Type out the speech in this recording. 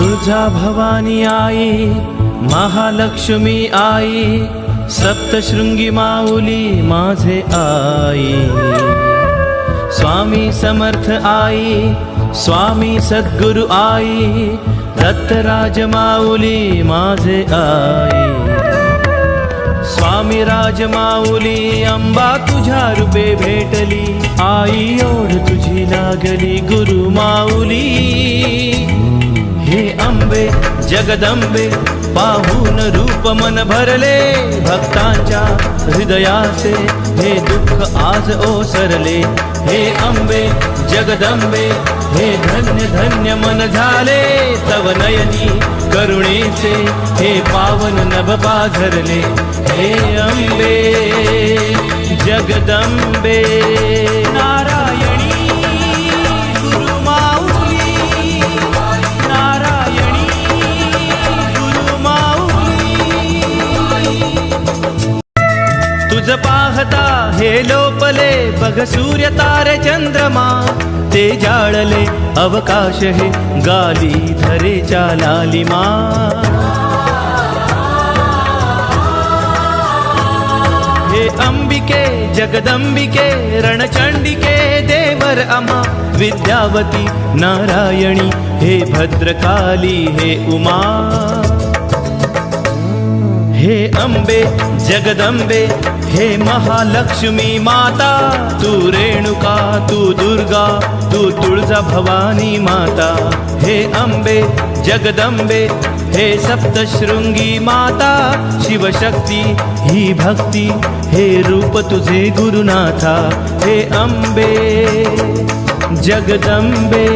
तुळजा भवानी आई महालक्ष्मी आई सप्तशृंगी माऊली माझे आई. स्वामी समर्थ आई स्वामी सद्गुरु आई दत्तराज माऊली माझे आई. स्वामी राजमाऊली अंबा तुझ्या रूपे भेटली. आई ओढ तुझी लागली गुरु माऊली. जगदंबे पाहून रूप मन भरले भक्तांच्या हृदयाचे हे दुःख आज ओसरले. हे अंबे जगदंबे हे धन्य धन्य मन झाले तव नयनी करुणेचे हे पावन नभ पाझरले. हे अंबे जगदंबे. तुझ हे लोपले बघ सूर्य तारे चंद्रमा. ते जाळले अवकाश हे गाली धरेच्या लालिमा. हे अंबिके जगदंबिके रणचंडिके देवर अमा. विद्यावती नारायणी हे भद्रकाली हे उमा. हे अंबे जगदंबे हे महालक्ष्मी माता तू रेणुका तू दुर्गा तू तुळजा भवानी माता. हे अंबे जगदंबे हे सप्तशृंगी माता शिवशक्ती ही भक्ती हे रूप तुझे गुरुनाथा. हे अंबे जगदंबे.